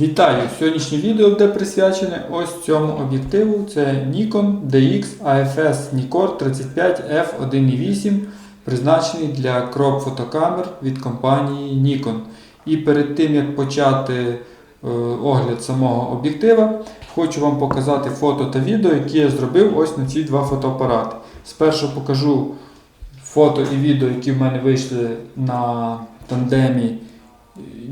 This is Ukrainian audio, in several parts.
Вітаю! Сьогоднішнє відео буде присвячене ось цьому об'єктиву. Це Nikon DX AFS Nikkor 35 f1.8, призначений для кроп фотокамер від компанії Nikon. І перед тим як почати е, огляд самого об'єктива, хочу вам показати фото та відео, які я зробив ось на ці два фотоапарати. Спершу покажу фото і відео, які в мене вийшли на тандемі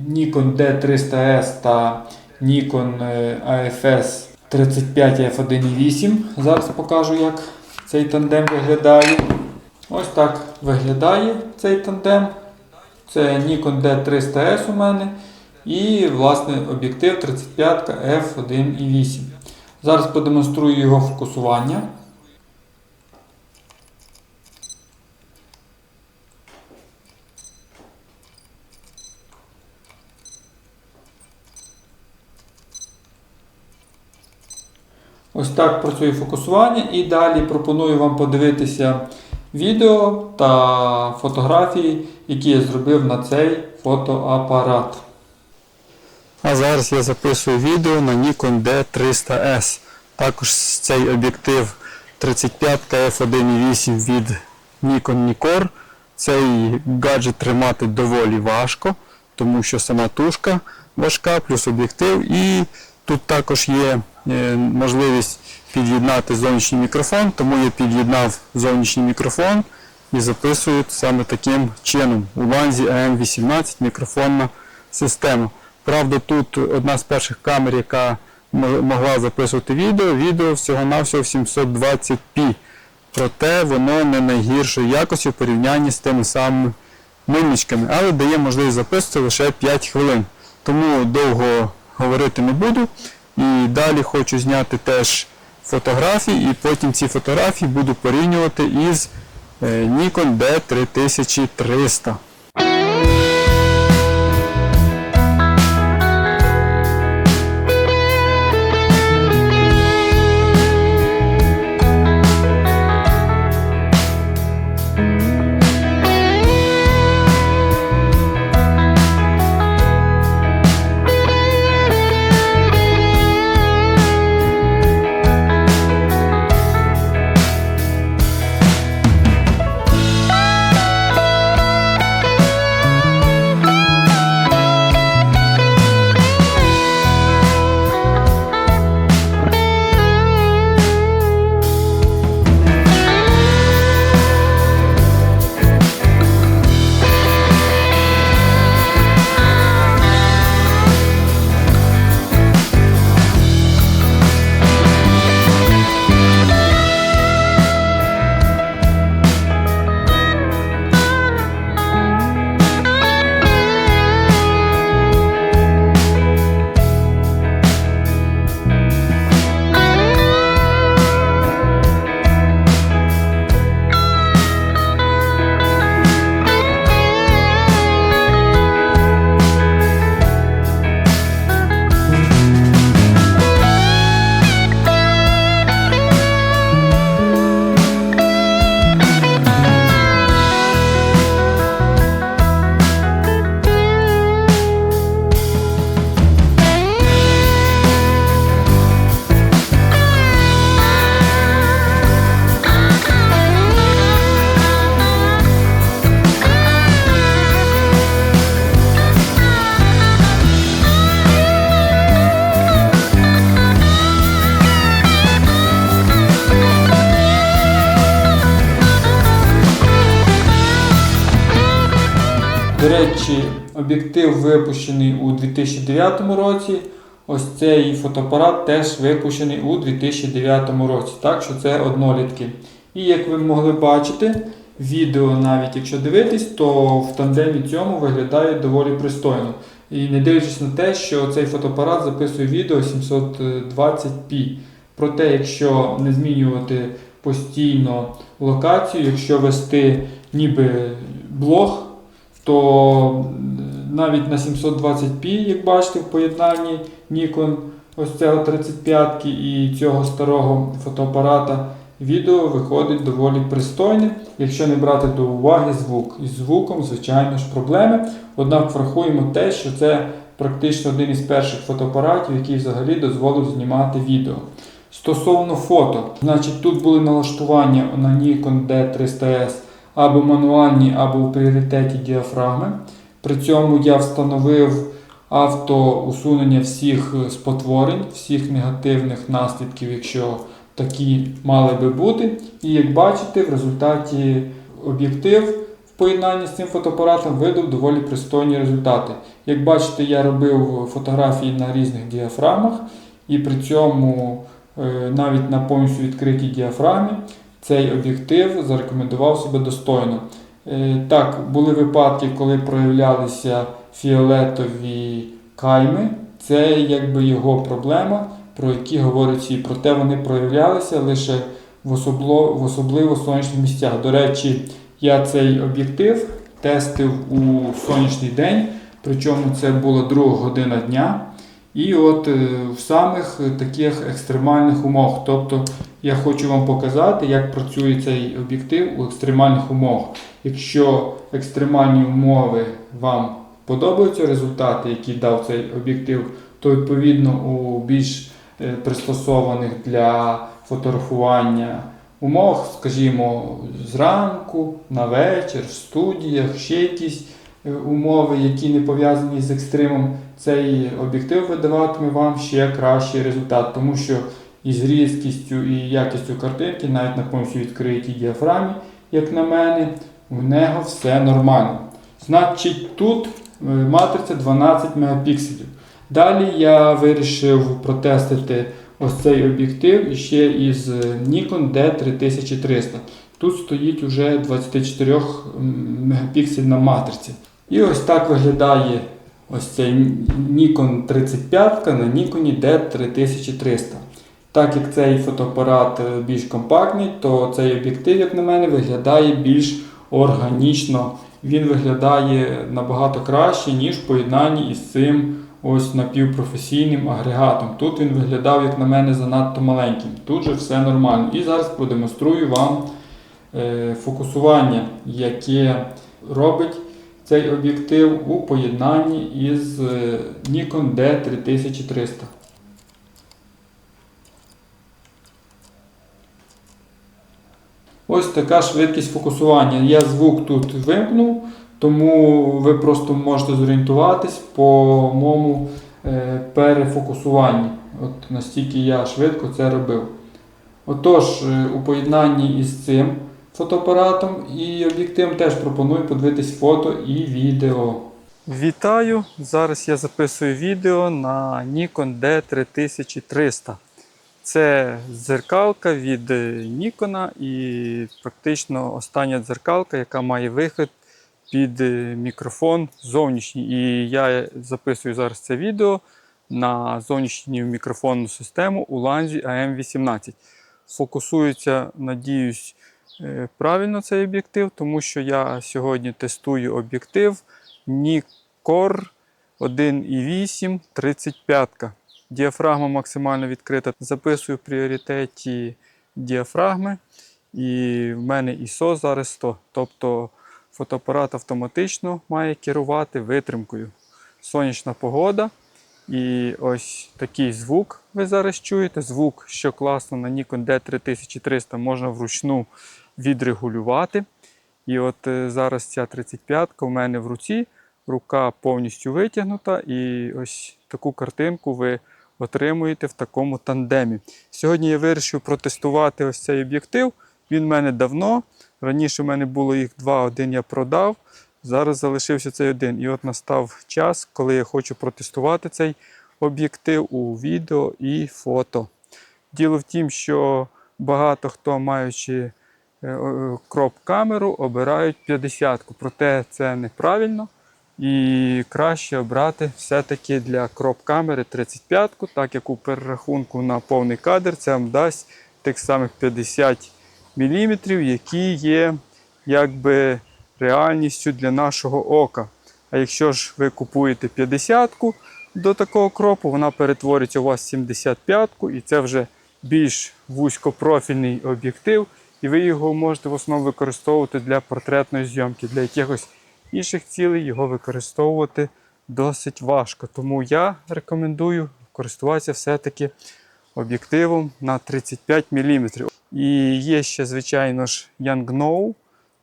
Nikon D300S та Nikon е, AFS 35 f1.8. Зараз покажу, як цей тандем виглядає. Ось так виглядає цей тандем. Це Nikon D300S у мене. І власне об'єктив 35 f1.8. Зараз продемонструю його фокусування. Ось так працює фокусування. І далі пропоную вам подивитися відео та фотографії, які я зробив на цей фотоапарат. А зараз я записую відео на Nikon D300S. Також цей об'єктив 35 f1.8 від Nikon Nikkor. Цей гаджет тримати доволі важко, тому що сама тушка важка, плюс об'єктив. І тут також є можливість під'єднати зовнішній мікрофон, тому я під'єднав зовнішній мікрофон і записую саме таким чином. У Ванзі AM18 мікрофонна система. Правда, тут одна з перших камер, яка могла записувати відео, відео всього-навсього 720p. Проте воно не найгіршої якості в порівнянні з тими самими мильничками, але дає можливість записувати лише 5 хвилин. Тому довго говорити не буду. І далі хочу зняти теж фотографії, і потім ці фотографії буду порівнювати із е, Nikon D3300. До речі, об'єктив випущений у 2009 році. Ось цей фотоапарат теж випущений у 2009 році. Так що це однолітки. І як ви могли бачити, відео, навіть якщо дивитись, то в тандемі цьому виглядає доволі пристойно. І не дивлячись на те, що цей фотоапарат записує відео 720p. Проте, якщо не змінювати постійно локацію, якщо вести ніби блог, то навіть на 720p, як бачите, в поєднанні Nikon ось цього 35 і цього старого фотоапарата, відео виходить доволі пристойне, якщо не брати до уваги звук. Із звуком, звичайно ж, проблеми. Однак врахуємо те, що це практично один із перших фотоапаратів, який взагалі дозволив знімати відео. Стосовно фото, значить тут були налаштування на Nikon D300S або мануальні, або в пріоритеті діафрагми. При цьому я встановив автоусунення всіх спотворень, всіх негативних наслідків, якщо такі мали би бути. І як бачите, в результаті об'єктив в поєднанні з цим фотоапаратом видав доволі пристойні результати. Як бачите, я робив фотографії на різних діафрагмах, і при цьому е, навіть на повністю відкритій діафрагмі цей об'єктив зарекомендував себе достойно. Е, Так, були випадки, коли проявлялися фіолетові кайми. Це якби його проблема, про які говорять. Проте вони проявлялися лише в, особливо сонячних місцях. До речі, я цей об'єктив тестив у сонячний день, причому це була друга година дня. І от е, в самих таких екстремальних умовах. Тобто я хочу вам показати, як працює цей об'єктив у екстремальних умовах. Якщо екстремальні умови вам подобаються результати, які дав цей об'єктив, то відповідно у більш е, пристосованих для фотографування умовах, скажімо, зранку, на вечір, в студіях, ще якісь е, умови, які не пов'язані з екстримом, цей об'єктив видаватиме вам ще кращий результат, тому що із різкістю і якістю картинки, навіть на повністю відкритій діафрамі, як на мене, у нього все нормально. Значить, тут е, матриця 12 мегапікселів. Далі я вирішив протестити ось цей об'єктив ще із е, Nikon D3300. Тут стоїть уже 24 мегапіксельна матриця. І ось так виглядає ось цей Nikon 35 на Nikon D3300. Так як цей фотоапарат е, більш компактний, то цей об'єктив, як на мене, виглядає більш органічно. Він виглядає набагато краще, ніж в поєднанні із цим ось напівпрофесійним агрегатом. Тут він виглядав, як на мене, занадто маленьким. Тут же все нормально. І зараз продемонструю вам е, фокусування, яке робить цей об'єктив у поєднанні із е, Nikon D3300. Ось така швидкість фокусування. Я звук тут вимкнув, тому ви просто можете зорієнтуватись по моєму е, перефокусуванні. От настільки я швидко це робив. Отож, е, у поєднанні із цим фотоапаратом і об'єктивом теж пропоную подивитись фото і відео. Вітаю! Зараз я записую відео на Nikon D3300. Це дзеркалка від Nikon і практично остання дзеркалка, яка має вихід під е, мікрофон зовнішній. І я записую зараз це відео на зовнішню мікрофонну систему у ланзі AM18. Фокусується, надіюсь, е, правильно цей об'єктив, тому що я сьогодні тестую об'єктив Nikkor 1.8 35. Діафрагма максимально відкрита. Записую в пріоритеті діафрагми. І в мене ISO зараз 100. Тобто фотоапарат автоматично має керувати витримкою. Сонячна погода. І ось такий звук ви зараз чуєте. Звук, що класно на Nikon D3300 можна вручну відрегулювати. І от е, зараз ця 35-ка в мене в руці, рука повністю витягнута, і ось таку картинку ви отримуєте в такому тандемі. Сьогодні я вирішив протестувати ось цей об'єктив. Він в мене давно. Раніше в мене було їх два, один я продав. Зараз залишився цей один. І от настав час, коли я хочу протестувати цей об'єктив у відео і фото. Діло в тім, що багато хто, маючи кроп-камеру, обирають 50-ку. Проте це неправильно. І краще обрати все-таки для кроп-камери 35-ку, так як у перерахунку на повний кадр це вам дасть тих самих 50 мм, які є якби реальністю для нашого ока. А якщо ж ви купуєте 50-ку до такого кропу, вона перетвориться у вас 75-ку, і це вже більш вузькопрофільний об'єктив, і ви його можете в основному використовувати для портретної зйомки, для якихось інших цілей його використовувати досить важко. Тому я рекомендую користуватися все-таки об'єктивом на 35 мм. І є ще, звичайно ж, Yangno.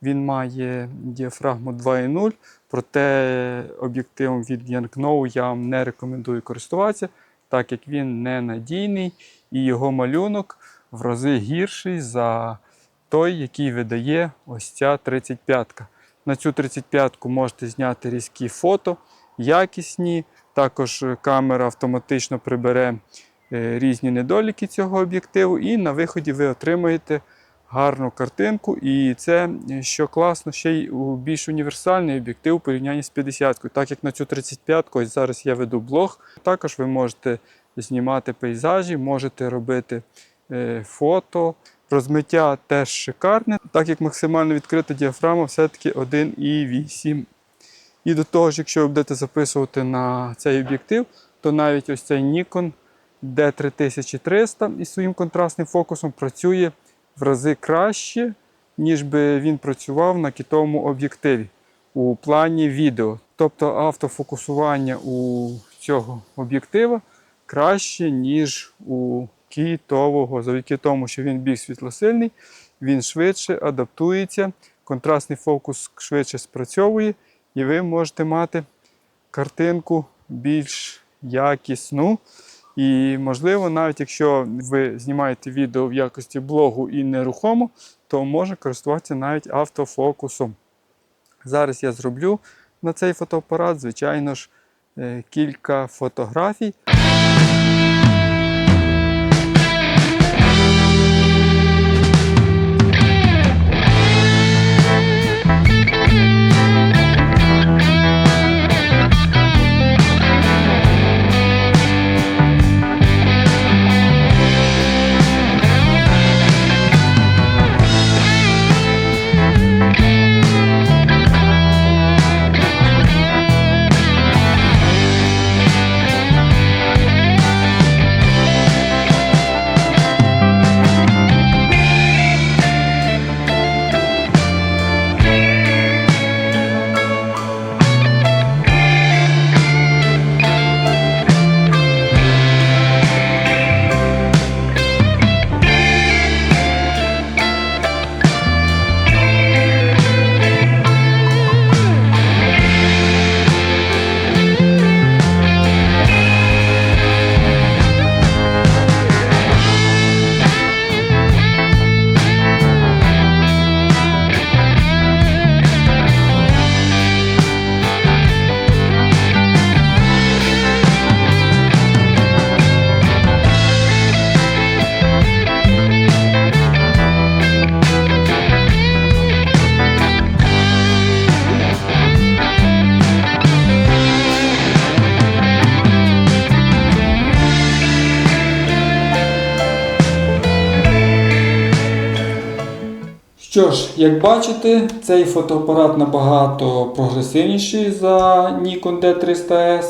Він має діафрагму 2.0, проте об'єктивом від Yangno я вам не рекомендую користуватися, так як він ненадійний і його малюнок в рази гірший за той, який видає ось ця 35-ка. На цю 35-ку можете зняти різкі фото, якісні. Також е, камера автоматично прибере е, різні недоліки цього об'єктиву, і на виході ви отримаєте гарну картинку. І це, е, що класно, ще й більш універсальний об'єктив у порівнянні з 50-кою. Так як на цю 35-ку, ось зараз я веду блог, також ви можете знімати пейзажі, можете робити фото. Розмиття теж шикарне, так як максимально відкрита діафрагма все-таки 1,8. І до того ж, якщо ви будете записувати на цей об'єктив, то навіть ось цей Nikon D3300 із своїм контрастним фокусом працює в рази краще, ніж би він працював на китовому об'єктиві у плані відео. Тобто автофокусування у цього об'єктива краще, ніж у китового, завдяки тому, що він більш світлосильний, він швидше адаптується, контрастний фокус швидше спрацьовує, і ви можете мати картинку більш якісну. І, можливо, навіть якщо ви знімаєте відео в якості блогу і нерухомо, то може користуватися навіть автофокусом. Зараз я зроблю на цей фотоапарат, звичайно ж, е, кілька фотографій. Що ж, як бачите, цей фотоапарат набагато прогресивніший за Nikon D300S.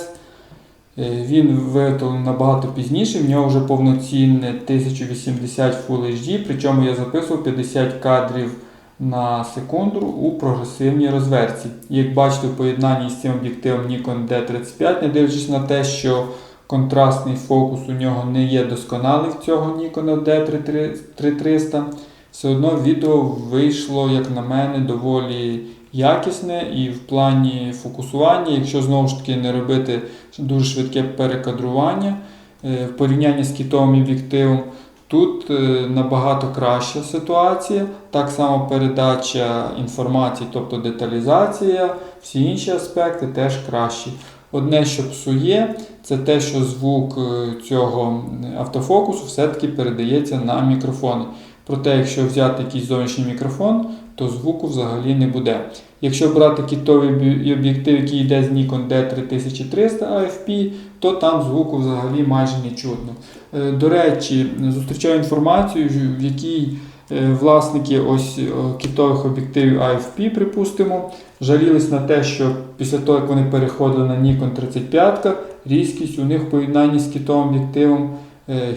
Е, Він виготовлений набагато пізніше, в нього вже повноцінне 1080 Full HD, причому я записував 50 кадрів на секунду у прогресивній розверті. Як бачите, в поєднанні з цим об'єктивом Nikon D35, не дивлячись на те, що контрастний фокус у нього не є досконалий в цього Nikon D3300, все одно відео вийшло, як на мене, доволі якісне і в плані фокусування, якщо знову ж таки не робити дуже швидке перекадрування е, в порівнянні з кітовим об'єктивом, тут е, набагато краща ситуація. Так само передача інформації, тобто деталізація, всі інші аспекти теж кращі. Одне, що псує, це те, що звук е, цього автофокусу все-таки передається на мікрофони. Проте, якщо взяти якийсь зовнішній мікрофон, то звуку взагалі не буде. Якщо брати кітовий об'єктив, який йде з Nikon D3300 AFP, то там звуку взагалі майже не чутно. Е, До речі, зустрічаю інформацію, в якій е, власники ось е, кітових об'єктивів AFP, припустимо, жалілись на те, що після того, як вони переходили на Nikon 35, різкість у них в поєднанні з кітовим об'єктивом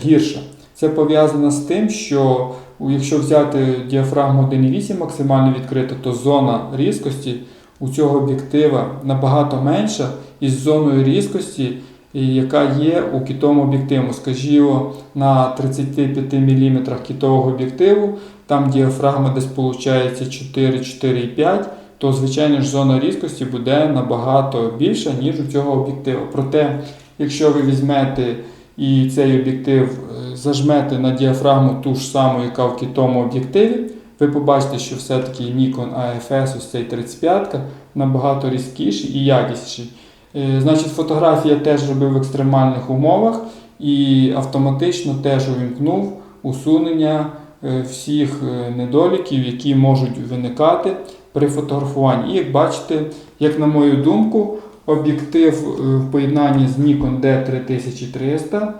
гірша. Це пов'язано з тим, що якщо взяти діафрагму 1.8 максимально відкрито, то зона різкості у цього об'єктива набагато менша із зоною різкості, яка є у кітовому об'єктиву. Скажімо, на 35 мм кітового об'єктиву, там діафрагма десь виходить 4, 4,5, то звичайно ж зона різкості буде набагато більша, ніж у цього об'єктиву. Проте, якщо ви візьмете і цей об'єктив зажмете на діафрагму ту ж саму, яка в кітовому об'єктиві, ви побачите, що все-таки Nikon AFS, ось цей 35 набагато різкіший і якісніший. Е, Значить, фотографія теж робив в екстремальних умовах і автоматично теж увімкнув усунення е, всіх е, недоліків, які можуть виникати при фотографуванні. І як бачите, як на мою думку, об'єктив в поєднанні з Nikon D3300 е,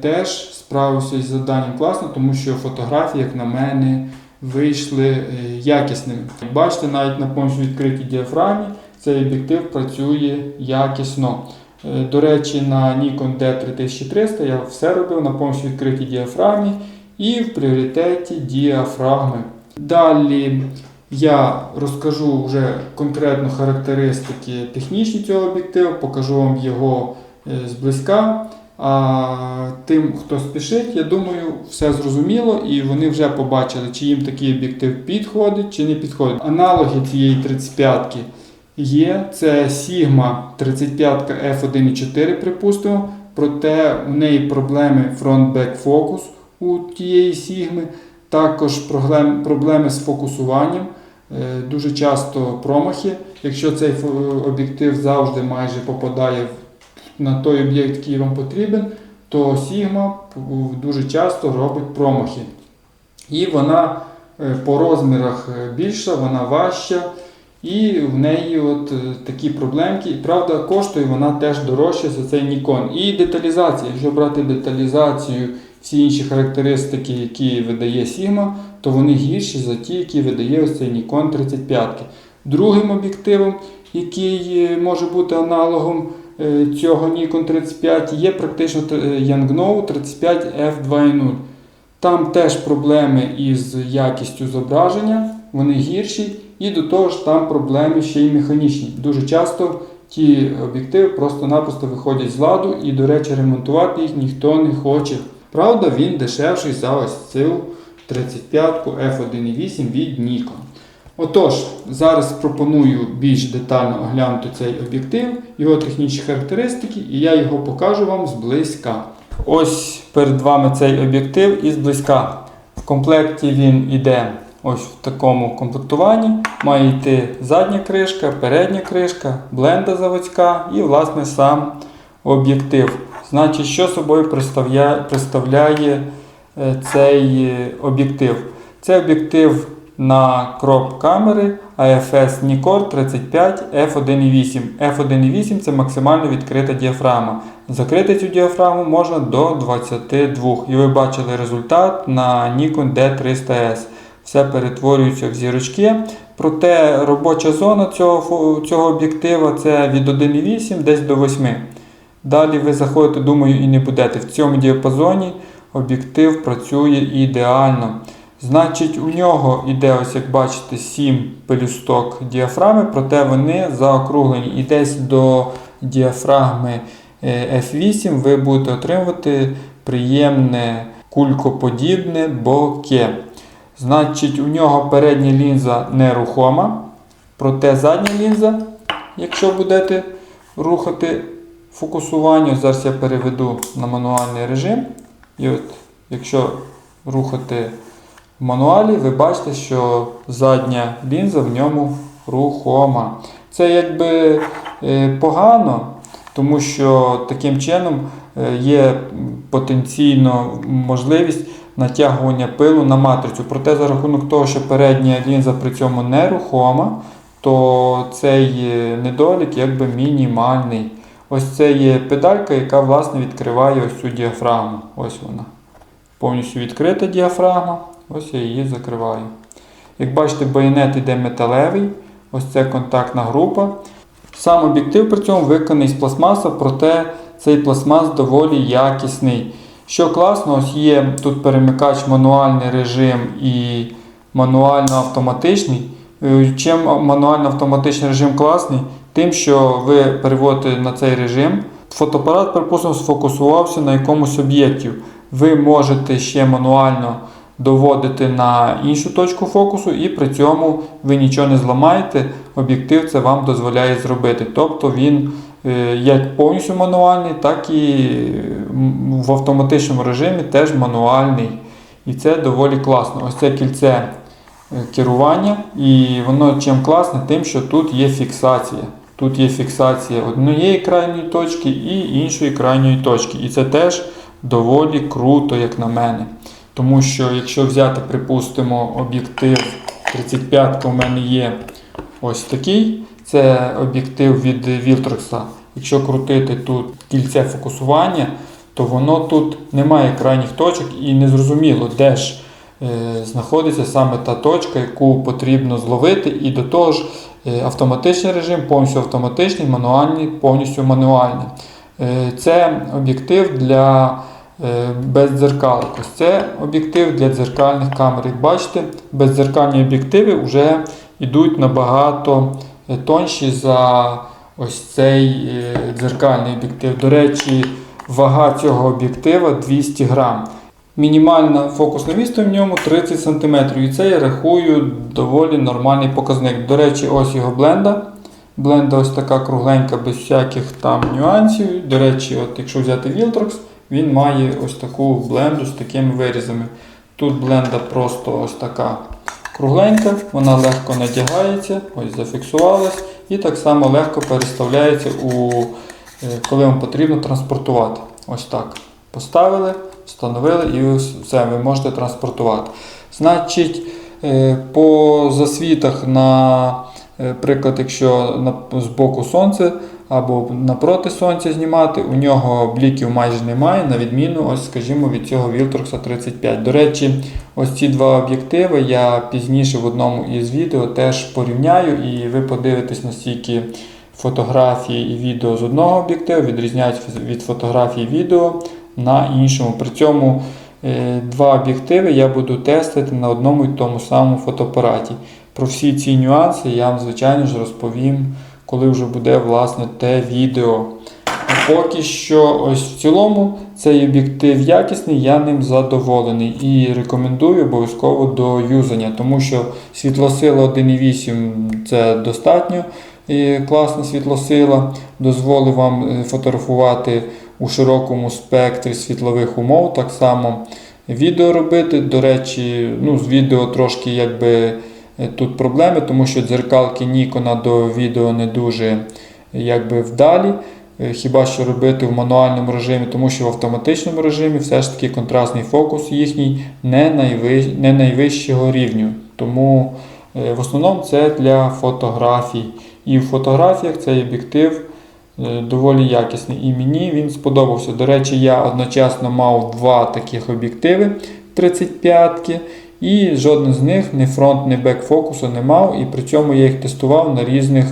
теж справився із завданням класно, тому що фотографії, як на мене, вийшли е, якісними. Бачите, навіть на повністю відкритій діафрагмі цей об'єктив працює якісно. Е, До речі, на Nikon D3300 я все робив на повністю відкритій діафрагмі і в пріоритеті діафрагми. Далі я розкажу вже конкретно характеристики технічні цього об'єктиву, покажу вам його е, зблизька. А тим, хто спішить, я думаю, все зрозуміло, і вони вже побачили, чи їм такий об'єктив підходить, чи не підходить. Аналоги цієї 35-ки є. Це Sigma 35 F1.4, припустимо. Проте у неї проблеми фронт-бек фокус у тієї Sigma. Також проблеми з фокусуванням. Е, Дуже часто промахи. Якщо цей об'єктив завжди майже попадає в- на той об'єкт, який вам потрібен, то Sigma дуже часто робить промахи. І вона е, по розмірах е, більша, вона важча. І в неї от е, такі проблемки. І правда, коштує вона теж дорожче за цей Nikon. І деталізація. Якщо брати деталізацію, всі інші характеристики, які видає Sigma, то вони гірші за ті, які видає ось цей Nikon 35. Другим об'єктивом, який може бути аналогом цього Nikon 35, є практично е, Yangno 35 F2.0. Там теж проблеми із якістю зображення, вони гірші, і до того ж там проблеми ще й механічні. Дуже часто ті об'єктиви просто-напросто виходять з ладу, і, до речі, ремонтувати їх ніхто не хоче. Правда, він дешевший за ось цю 35-ку F1.8 від Nikon. Отож, зараз пропоную більш детально оглянути цей об'єктив, його технічні характеристики, і я його покажу вам зблизька. Ось перед вами цей об'єктив і зблизька. В комплекті він іде ось в такому комплектуванні. Має йти задня кришка, передня кришка, бленда заводська і, власне, сам об'єктив. Значить, що собою представляє, представляє цей е, об'єктив? Це об'єктив на кроп камери AFS Nikkor 35 F1.8. F1.8 це максимально відкрита діафрагма. Закрити цю діафрагму можна до 22. І ви бачили результат на Nikon D300S. Все перетворюється в зірочки. Проте робоча зона цього, цього об'єктива це від 1.8 десь до 8. Далі ви заходите, думаю, і не будете. В цьому діапазоні об'єктив працює ідеально. Значить, у нього йде, ось як бачите, 7 пелюсток діафрагми, проте вони заокруглені. І десь до діафрагми е, F8 ви будете отримувати приємне кулькоподібне боке. Значить, у нього передня лінза нерухома, проте задня лінза, якщо будете рухати фокусування, зараз я переведу на мануальний режим. І от, якщо рухати в мануалі, ви бачите, що задня лінза в ньому рухома. Це якби е, погано, тому що таким чином е, є потенційно можливість натягування пилу на матрицю. Проте за рахунок того, що передня лінза при цьому нерухома, то цей е, недолік якби мінімальний. Ось це є педалька, яка власне відкриває ось цю діафрагму. Ось вона. Повністю відкрита діафрагма. Ось я її закриваю. Як бачите, байонет йде металевий. Ось це контактна група. Сам об'єктив при цьому виконаний з пластмаса, проте цей пластмас доволі якісний. Що класно, ось є тут перемикач мануальний режим і мануально-автоматичний. Е, Чим мануально автоматичний режим класний? Тим, що ви переводите на цей режим, фотоапарат, припустимо, сфокусувався на якомусь об'єкті. Ви можете ще мануально доводити на іншу точку фокусу, і при цьому ви нічого не зламаєте. Об'єктив це вам дозволяє зробити. Тобто він е, як повністю мануальний, так і в автоматичному режимі теж мануальний. І це доволі класно. Ось це кільце е, керування, і воно чим класне, тим, що тут є фіксація. Тут є фіксація однієї крайньої точки і іншої крайньої точки. І це теж доволі круто, як на мене. Тому що якщо взяти, припустимо, об'єктив 35 у мене є ось такий, це об'єктив від Viltrox. Якщо крутити тут кільце фокусування, то воно тут немає крайніх точок і незрозуміло, де ж е, знаходиться саме та точка, яку потрібно зловити, і до того ж е, автоматичний режим, повністю автоматичний, мануальний, повністю мануальний. Е, це об'єктив для бездзеркалок. Ось це об'єктив для дзеркальних камер. Як бачите, бездзеркальні об'єктиви вже йдуть набагато е, тонші за ось цей е, дзеркальний об'єктив. До речі, вага цього об'єктива 200 грам. Мінімальна фокусна відстань в ньому 30 см. І це я рахую доволі нормальний показник. До речі, ось його бленда. Бленда ось така кругленька, без всяких там нюансів. До речі, от якщо взяти Viltrox, він має ось таку бленду з такими вирізами. Тут бленда просто ось така кругленька, вона легко надягається, ось зафіксувалась, і так само легко переставляється, у, е, коли вам потрібно транспортувати. Ось так. Поставили, встановили і все, ви можете транспортувати. Значить, е, по засвітах на е, якщо з боку сонце або напроти сонця знімати, у нього бліків майже немає, на відміну, ось, скажімо, від цього Viltrox 35. До речі, ось ці два об'єктиви я пізніше в одному із відео теж порівняю, і ви подивитесь, наскільки фотографії і відео з одного об'єктиву відрізняються від фотографій і відео на іншому. При цьому е, два об'єктиви я буду тестити на одному і тому самому фотоапараті. Про всі ці нюанси я вам, звичайно ж, розповім, коли вже буде власне те відео. А поки що, ось в цілому, цей об'єктив якісний, я ним задоволений і рекомендую обов'язково до юзання, тому що світлосила 1.8 це достатньо і класна світлосила, дозволить вам е, фотографувати у широкому спектрі світлових умов, так само відео робити. До речі, ну, з відео трошки якби тут проблеми, тому що дзеркалки Nikon до відео не дуже якби вдалі. Е, Хіба що робити в мануальному режимі, тому що в автоматичному режимі все ж таки контрастний фокус їхній не, найвищ... не найвищого рівню. Тому е, в основному це для фотографій. І в фотографіях цей об'єктив е, доволі якісний. І мені він сподобався. До речі, я одночасно мав два таких об'єктиви 35-ки. І жоден з них ні фронт, ні бек фокусу не мав. І при цьому я їх тестував на різних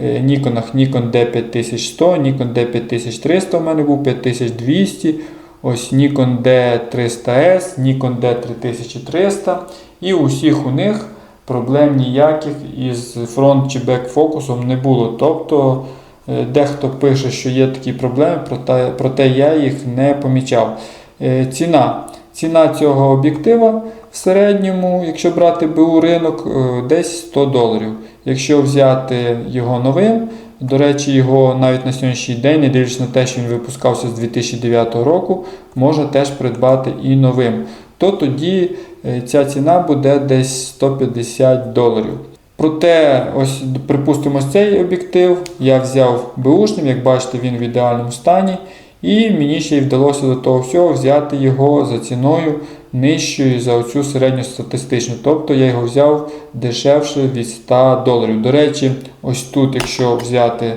е, Ніконах Nikon D5100, Nikon D5300 у мене був 5200, ось Nikon D300S, Nikon D3300. І у всіх у них проблем ніяких із фронт чи бек фокусом не було. Тобто е, дехто пише, що є такі проблеми, проте, проте я їх не помічав. Е, Ціна. Ціна цього об'єктива в середньому, якщо брати БУ ринок, е, десь 100 доларів. Якщо взяти його новим, до речі, його навіть на сьогоднішній день, не дивлячись на те, що він випускався з 2009 року, можна теж придбати і новим. То тоді е, ця ціна буде десь 150 доларів. Проте, ось, припустимо, цей об'єктив я взяв беушним, як бачите, він в ідеальному стані. І мені ще й вдалося до того всього взяти його за ціною нижчою за оцю середньостатистичну. Тобто я його взяв дешевше від 100 доларів. До речі, ось тут, якщо взяти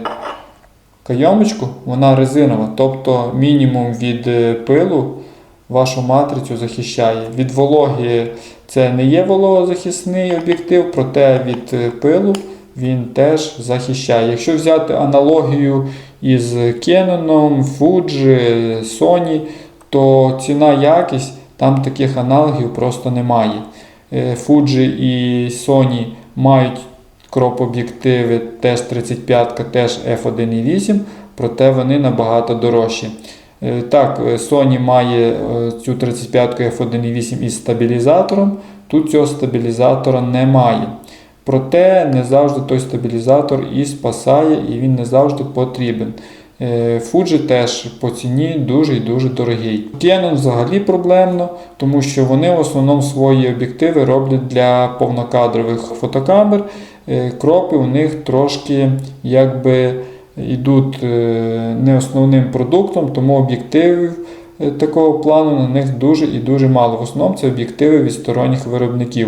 кайомочку, вона резинова, тобто мінімум від е, пилу вашу матрицю захищає. Від вологи це не є вологозахисний об'єктив, проте від е, пилу він теж захищає. Якщо взяти аналогію із Canon, Fuji, Sony, то ціна якість там таких аналогів просто немає. Е, Fuji і Sony мають кроп-об'єктиви теж 35 теж F1.8, проте вони набагато дорожчі. Е, Так, е, Sony має е, цю 35 F1.8 із стабілізатором, тут цього стабілізатора немає. Проте не завжди той стабілізатор і спасає, і він не завжди потрібен. Е, Fuji теж по ціні дуже і дуже дорогий. Canon взагалі проблемно, тому що вони в основному свої об'єктиви роблять для повнокадрових фотокамер. Е, Кропи у них трошки якби йдуть е, не основним продуктом, тому об'єктивів е, такого плану на них дуже і дуже мало. В основному це об'єктиви від сторонніх виробників.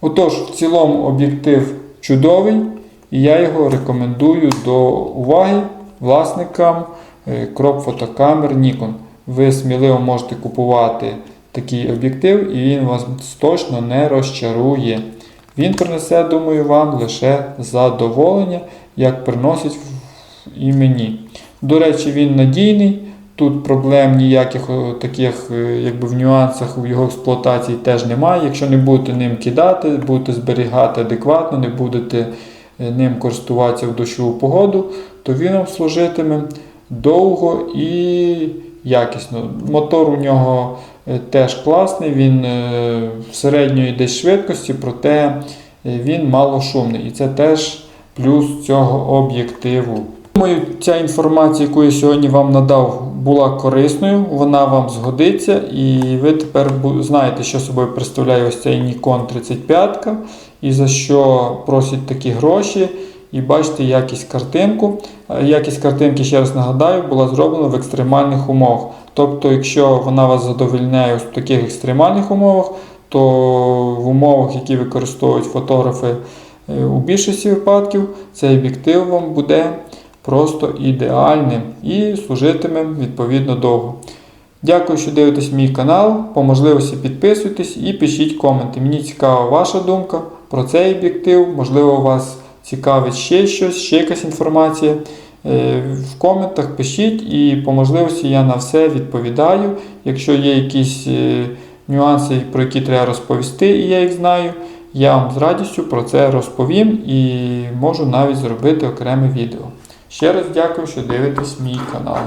Отож, в цілому об'єктив чудовий, і я його рекомендую до уваги власникам е, кроп-фотокамер Nikon. Ви сміливо можете купувати такий об'єктив, і він вас точно не розчарує. Він принесе, думаю, вам лише задоволення, як приносить і мені. До речі, він надійний. Тут проблем ніяких таких е, якби, в нюансах в його експлуатації теж немає. Якщо не будете ним кидати, будете зберігати адекватно, не будете е, ним користуватися в дощову погоду, то він вам служитиме довго і якісно. Мотор у нього е, теж класний, він е, середньої десь швидкості, проте е, він малошумний. І це теж плюс цього об'єктиву. Думаю, ця інформація, яку я сьогодні вам надав, була корисною, вона вам згодиться, і ви тепер знаєте, що собою представляє ось цей Nikon 35 і за що просять такі гроші. І бачите якість картинку. Е, Якість картинки, ще раз нагадаю, була зроблена в екстремальних умовах. Тобто, якщо вона вас задовольняє в таких екстремальних умовах, то в умовах, які використовують фотографи е, у більшості випадків, цей об'єктив вам буде просто ідеальним і служитиме відповідно довго. Дякую, що дивитесь мій канал. По можливості підписуйтесь і пишіть коменти. Мені цікава ваша думка про цей об'єктив. Можливо, вас цікавить ще щось, ще якась інформація. Е, В коментах пишіть і по можливості я на все відповідаю. Якщо є якісь е, нюанси, про які треба розповісти, і я їх знаю, я вам з радістю про це розповім і можу навіть зробити окреме відео. Ще раз дякую, що дивитесь мій канал.